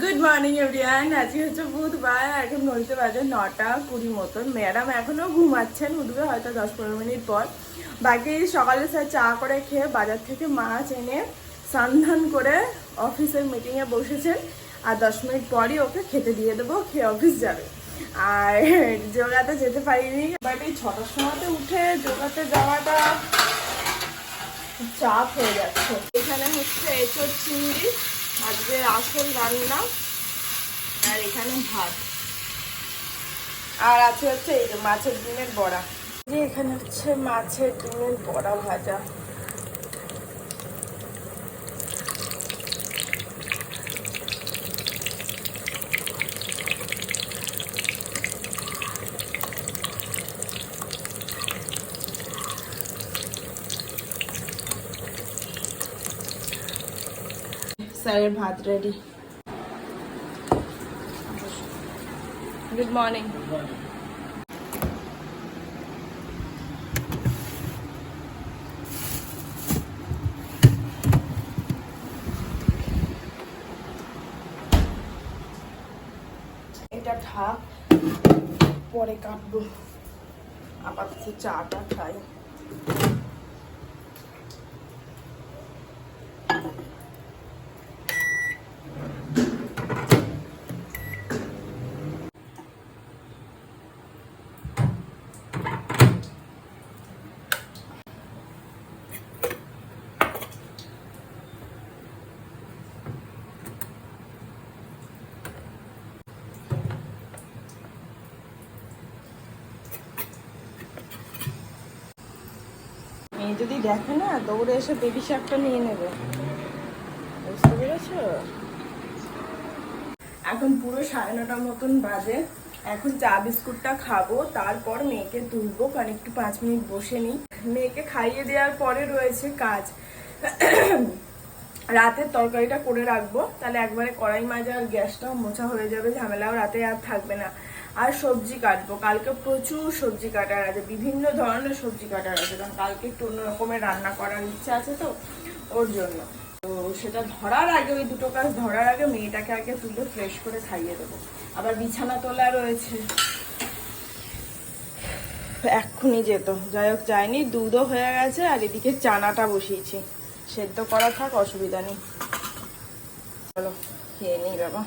Good morning everyone আজকে হচ্ছে বুধবার, এখন ঘড়িতে বাজে, নটা কুড়ি মতন। ম্যাডাম এখনও ঘুমাচ্ছেন, উঠবে হয়তো দশ পনেরো মিনিট পর। বাকি সকালে স্যার চা করে খেয়ে বাজার থেকে মাছ এনে সন্ধান করে অফিসের মিটিংয়ে বসেছেন। আর দশ মিনিট পরই ওকে খেতে দিয়ে দেবো, খেয়ে অফিস যাবে। আর যোগাতে যেতে পারিনি। বাট এই ছটার সময়তে উঠে যোগাতে যাওয়াটা চাপ হয়ে যাচ্ছে। এখানে হচ্ছে এঁচোর চিংড়ি। আজকে আসল রান্না আর এখানে ভাত। আর আছে হচ্ছে এই মাছের ডিমের বড়া। এখানে হচ্ছে মাছের ডিমের বড়া ভাজা। স্যারের ভাত রেডি গুড মর্নিং এটা থাক পরে কাটবো। আপাতত চাটা খাই। মেয়ে যদি দেখে না, দৌড়ে এসে বেবি শাকটা নিয়ে নেবে। বুঝতে পেরেছ? এখন পুরো সাড়ে নটার মতন বাজে। এখন চা বিস্কুটটা খাব, তারপর মেয়েকে তুলবো, কারণ একটু পাঁচ মিনিট বসে নিই। মেয়েকে খাইয়ে দেওয়ার পরে রয়েছে কাজ। রাতের তরকারিটা করে রাখব, তাহলে একবারে কড়াই মাজা আর গ্যাসটাও মোছা হয়ে যাবে, ঝামেলাও রাতে আর থাকবে না। আর সবজি কাটবো। কালকে প্রচুর সবজি কাটার আছে, বিভিন্ন ধরনের সবজি কাটার আছে, কারণ কালকে একটু অন্য রকমের রান্না করার ইচ্ছা আছে তো, ওর জন্য। তো সেটা ধরার আগে, ওই দুটো কাজ ধরার আগে মেয়েটাকে আগে তুলে ফ্রেশ করে খাইয়ে দেবো। আবার বিছানা তোলা রয়েছে। এক্ষুনি যেত। যাই হোক যায়নি দুধও হয়ে গেছে আর এদিকে চানাটা বসিয়েছি। সেদ্ধ করা থাক, অসুবিধা নেই। চলো, খেয়ে নিই বাবা।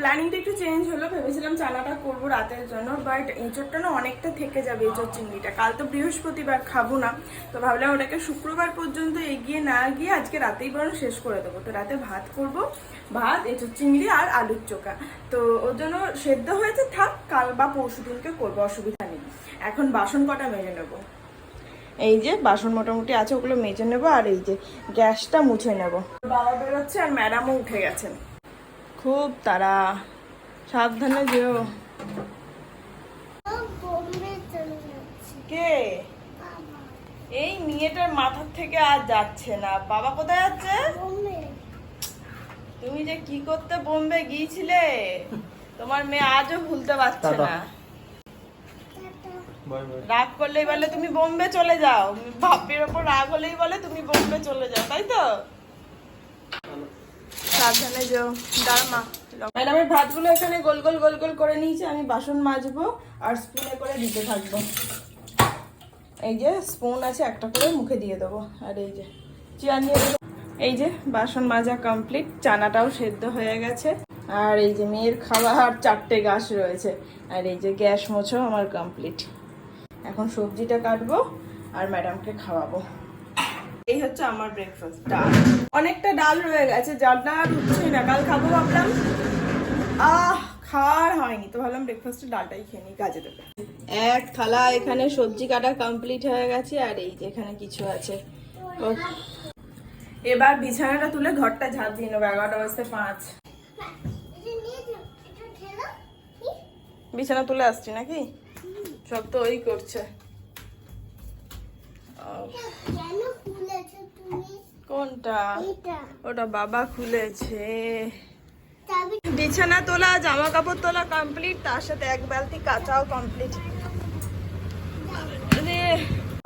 প্ল্যানিংটা একটু চেঞ্জ হলো, ভেবেছিলাম চানাটা করব রাতের জন্য, বাট এঁচোড়টা না অনেকটা থেকে যাবে এঁচোড় চিংড়িটা। কাল তো বৃহস্পতিবার, খাব না। তো ভাবলাম ওটাকে শুক্রবার পর্যন্ত এগিয়ে না গিয়ে আজকে রাতেই বরং শেষ করে দেবো। তো রাতে ভাত করব, ভাত, এঁচোড় চিংড়ি আর আলুর চোখা। তো ওর জন্য সেদ্ধ হয়েছে, থাক, কাল বা পরশু দিনকে করব, অসুবিধা নেই। এখন বাসন কটা মেজে নেব? এই যে বাসন মোটামুটি আছে, ওগুলো মেজে নেব, আর এই যে গ্যাসটা মুছে নেব। বাবা বেরোচ্ছে আর ম্যাডামও উঠে গেছেন। খুব তারা সাবধানে যেও। কে? এই মেয়েটার মাথার থেকে আর যাচ্ছে না। বাবা কোথায় যাচ্ছে? তুমি যে কি করতে বোম্বে গিয়েছিলে? তোমার মেয়ে আজও ভুলতে পারছে না। রাগ করলেই বলে তুমি বোম্বে চলে যাও। বাপের ওপর রাগ হলেই বলে তুমি বোম্বে চলে যাও তাই তো? সাবধানে যাও দাঁড়া ম্যাডামের ভাতগুলো এখানে গোল গোল গোল গোল করে নিয়েছি, আমি বাসন মাজবো আর স্পুনে করে দিতে থাকব। এই যে স্পুন আছে, একটা করে মুখে দিয়ে দেবো। আর এই যে চেয়ার নিয়ে দেবো। এই যে বাসন মাজা কমপ্লিট চানাটাও সেদ্ধ হয়ে গেছে। আর এই যে মেয়ের খাবার, চারটে গাছ রয়েছে। আর এই যে গ্যাস মোছো আমার কমপ্লিট এখন সবজিটা কাটবো আর ম্যাডামকে খাওয়াবো। এই হচ্ছে আমার ব্রেকফাস্ট ডাল। অনেকটা ডাল রয়ে গেছে, যার আর উঠছেই না। কাল খাব ভাবলাম, আহ, খাওয়ার হয়নি। তো ভাবলাম ব্রেকফাস্টে ডালটাই খেয়ে নিই, কাজে দেবে। এক থালা, এখানে সবজি কাটা কমপ্লিট হয়ে গেছে, আর এই যে এখানে কিছু আছে। এবার বিছানাটা তুলে ঘরটা ঝাঁপ দিয়ে নেব, এগারোটা বাজতে পাঁচ? বিছানা তুলে আসছি নাকি? সব তো ওই করছে আহ, কেন খুলেছো তুমি কোনটা? ওটা বাবা খুলেছে। বিছানা তোলা জামা কাপড় তোলা কমপ্লিট তার সাথে এক বালতি কাঁচাও কমপ্লিট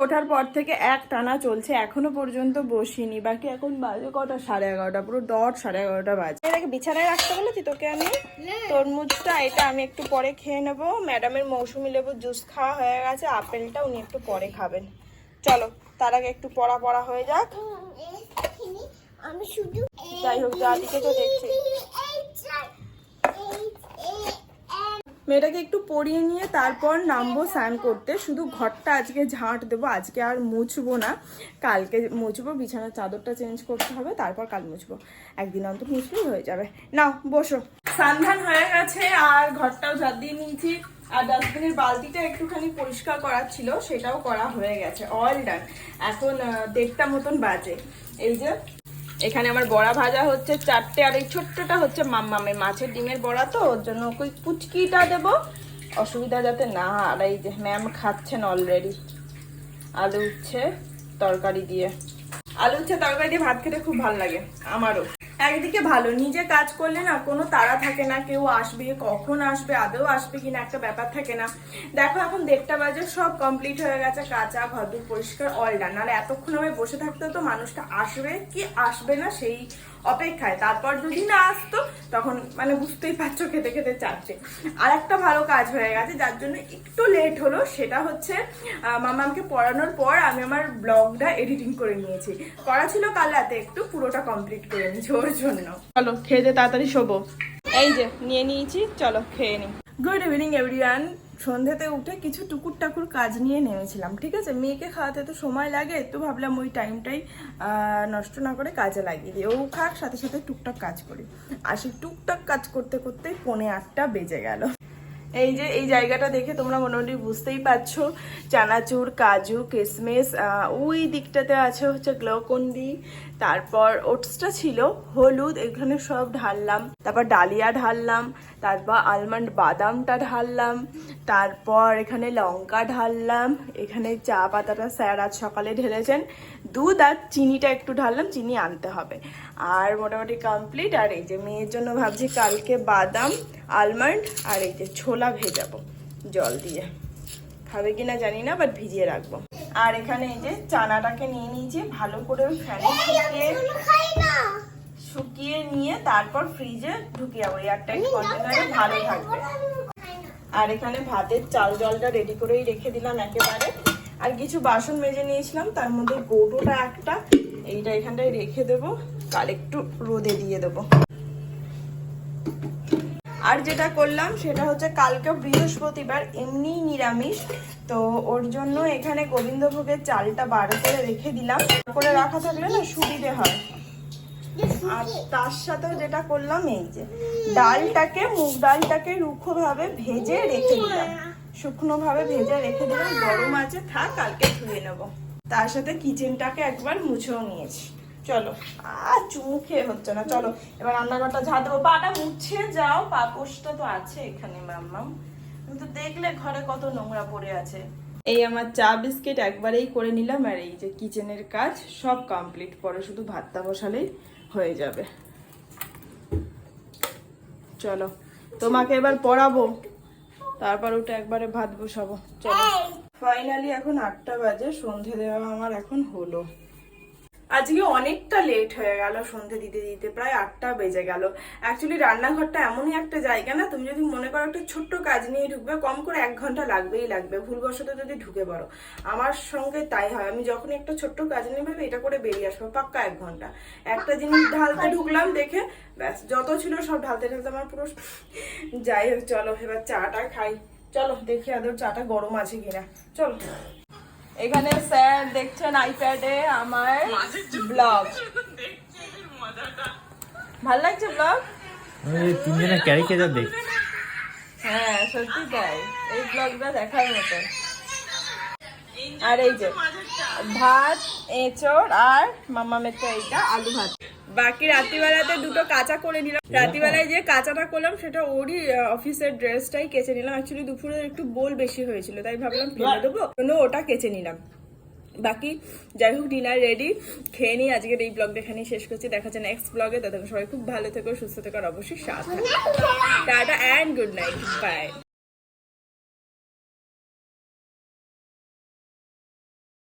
ওঠার পর থেকে এক টানা চলছে এখনও পর্যন্ত বসিনি। বাকি এখন বাজে কটা? সাড়ে এগারোটা পুরো ডট সাড়ে এগারোটা বাজে। এটাকে বিছানায় রাখতে বলেছি তোকে আমি? তরমুজটা এটা আমি একটু পরে খেয়ে নেব। ম্যাডামের মৌসুমি লেবুর জুস খাওয়া হয়ে গেছে আপেলটা উনি একটু পরে খাবেন। চলো তার আগে একটু পড়া পড়া হয়ে যাক। আমি শুধু যাই হোক, যা তো দেখছি। মেয়েটাকে একটু পরিয়ে নিয়ে তারপর নামবো স্নান করতে। শুধু ঘরটা আজকে ঝাঁট দেবো, আজকে আর মুছবো না। কালকে মুছবো, বিছানার চাদরটা চেঞ্জ করতে হবে, তারপর কাল মুছবো। একদিন অন্তর মুছলেই হয়ে যাবে। নাও, বসো। সান্ধান হয়ে গেছে, আর ঘরটাও ঝাঁট দিয়ে নিয়েছি। আর ডাস্টবিনের বালতিটা একটুখানি পরিষ্কার করার ছিল, সেটাও করা হয়ে গেছে। অল ডান এখন দেড়টা মতন বাজে। এই যে এখানে আমার বড়া ভাজা হচ্ছে চারটে, আর এই ছোট্টটা হচ্ছে মাম্মামে মাছের ডিমের বড়া তো, ওর জন্য ওই পুচকিটা দেব। অসুবিধা যাতে না আর এই যে ম্যাম খাচ্ছেন অলরেডি আলু উচ্ছে তরকারি দিয়ে। আলু উচ্ছে তরকারি দিয়ে ভাত খেতে খুব ভালো লাগে, আমারও। একদিকে ভালো, নিজে কাজ করলে না কোনো তাড়া থাকে না, কেউ আসবে, কখন আসবে, আদৌ আসবে কিনা একটা ব্যাপার থাকে না। দেখো এখন দেড়টা বাজে, সব কমপ্লিট হয়ে গেছে, কাঁচা, ঘরদুর পরিষ্কার অল ডান নাহলে এতক্ষণ আমি বসে থাকতে তো মানুষটা আসবে কি আসবে না সেই অপেক্ষায়। তারপর যদি না আসতো, তখন মানে বুঝতেই পারছ খেতে খেতে চারটে আর একটা ভালো কাজ হয়ে গেছে, যার জন্য একটু লেট হলো, সেটা হচ্ছে মামাকে পড়ানোর পর আমি আমার ব্লগটা এডিটিং করে নিয়েছি। করা ছিল কাল রাতে, একটু পুরোটা কমপ্লিট করে নিয়েছি। ওর জন্য চলো খেয়ে দিয়ে তাড়াতাড়ি শোবো। এই যে নিয়ে নিয়েছি চলো খেয়ে গুড ইভিনিং এভরিওয়ান সন্ধ্যেতে উঠে কিছু টুকুর টাকুর কাজ নিয়ে নেমেছিলাম ঠিক আছে? মেয়েকে খাওয়াতে তো সময় লাগে তো ভাবলাম ওই টাইমটাই নষ্ট না করে কাজে লাগিয়ে দিই। ও খাক সাথে সাথে টুকটাক কাজ করি। আর সেই টুকটাক কাজ করতে করতেই পৌনে আটটা বেজে গেল। এই যে এই জায়গাটা দেখে তোমরা মোটামুটি বুঝতেই পারছ চানাচুর কাজু কিশমিশ ওই দিকটাতে আছে হচ্ছে গ্লকন্ডি তারপর ওটসটা ছিল, হলুদ এখানে সব ঢাললাম। তারপর ডালিয়া ঢাললাম, তারপর আলমন্ড বাদামটা ঢাললাম, তারপর এখানে লঙ্কা ঢাললাম, এখানে চা পাতাটা স্যার আজ সকালে ঢেলেছেন। দুধ আর চিনিটা একটু ঢাললাম, চিনি আনতে হবে। আর মোটামুটি কমপ্লিট আর এই যে মেয়ের জন্য ভাবছি কালকে বাদাম আলমন্ড আর এই যে ছোলা ভেজাবো, জল দিয়ে। খাবে কিনা জানি না বাট ভিজিয়ে রাখব। আর এখানে এই যে চানাটাকে নিয়ে নিয়েছি ভালো করে ফ্যানে শুকিয়ে শুকিয়ে নিয়ে তারপর ফ্রিজে ঢুকিয়ে যাব এয়ারটাইট কন্টেনারে ভালো থাকবে। আর এখানে ভাতের চাল জলটা রেডি করেই রেখে দিলাম একেবারে। আর কিছু বাসন মেজে নিয়েছিলাম তার মধ্যে গোটোটা একটা এইটা এখানটায় রেখে দেবো কাল একটু রোদে দিয়ে দেবো। আর যেটা করলাম সেটা হচ্ছে কালকে বৃহস্পতিবার এমনি নিরামিষ, তো ওর জন্য এখানে গোবিন্দভোগের চালটা বার করে রেখে দিলাম। করে রাখা থাকলে না সুবিধে হয়। আর তার সাথেও যেটা করলাম, এই যে ডালটাকে, মুগ ডালটাকে রুখো ভাবে ভেজে রেখে দিলাম। শুকনো ভাবে ভেজে রেখে দিলাম। গরম আছে, থাক, কালকে ধুয়ে নেব। তার সাথে কিচেনটাকে একবার মুছেও নিয়েছি। চলো। আর চুমু খেয়ে হচ্ছে না চলো। এবার রান্নাঘরটা ঝাড় দেবো। পাটা মুছে যাও পাপোশটা তো আছে এখানে ম্যাম কিন্তু দেখলে ঘরে কত নোংরা পড়ে আছে। এই আমার চা বিস্কিট একবারেই করে নিলাম আর এই যে কিচেনের কাজ সব কমপ্লিট পরে শুধু ভাতটা বসালেই হয়ে যাবে। চলো তোমাকে এবার পড়াবো। তারপর ওটা একবারে ভাত বসাবো। চলো। ফাইনালি এখন আটটা বাজে সন্ধে দেওয়া আমার এখন হলো। আজকে অনেকটা লেট হয়ে গেল সন্ধে দিতে দিতে প্রায় আটটা বেজে গেল। অ্যাকচুয়ালি রান্নাঘরটা এমনই একটা জায়গা না তুমি যদি মনে করো একটা ছোট্ট কাজ নিয়ে ঢুকবে কম করে এক ঘণ্টা লাগবেই লাগবে ভুলবশত যদি ঢুকে পড়ো। আমার সঙ্গে তাই হয় আমি যখনই একটা ছোট্ট কাজ নিয়ে ভাবে এটা করে বেরিয়ে আসব পাক্কা এক ঘণ্টা। একটা জিনিস ঢালতে ঢুকলাম দেখে ব্যাস যত ছিল সব ঢালতে ঢালতে আমার পুরো যাই হোক চলো এবার চাটা খাই। চলো দেখি আদৌ চাটা গরম আছে কিনা। চলো। এখানে স্যার দেখছেন আইপ্যাডে আমার ব্লগ। ভালো লাগছে ব্লগ? ওই তিনজনের ক্যারিকেচার দেখ হ্যাঁ সত্যি তাই। এই ব্লগটা দেখার মতো। আর এই যে ভাত এঁচড় আর মামা মেতে এইটা আলু ভাত। বাকি রাত্রিবেলাতে দুটো কাঁচা করে নিলাম। রাত্রিবেলায় যে কাঁচাটা করলাম সেটা ওরই অফিসের ড্রেসটাই কেচে নিলাম। অ্যাকচুয়ালি দুপুরে একটু বোল বেশি হয়েছিল তাই ভাবলাম ফেলে দেবো। ওটা কেচে নিলাম। বাকি যাই হোক ডিনার রেডি খেয়ে নিই আজকের এই ব্লগটা এখানেই শেষ করছি। দেখা যাচ্ছে নেক্সট ব্লগে ততক্ষণ সবাই খুব ভালো থেকো সুস্থ থেকো আর অবশ্যই সাথে tata and good night bye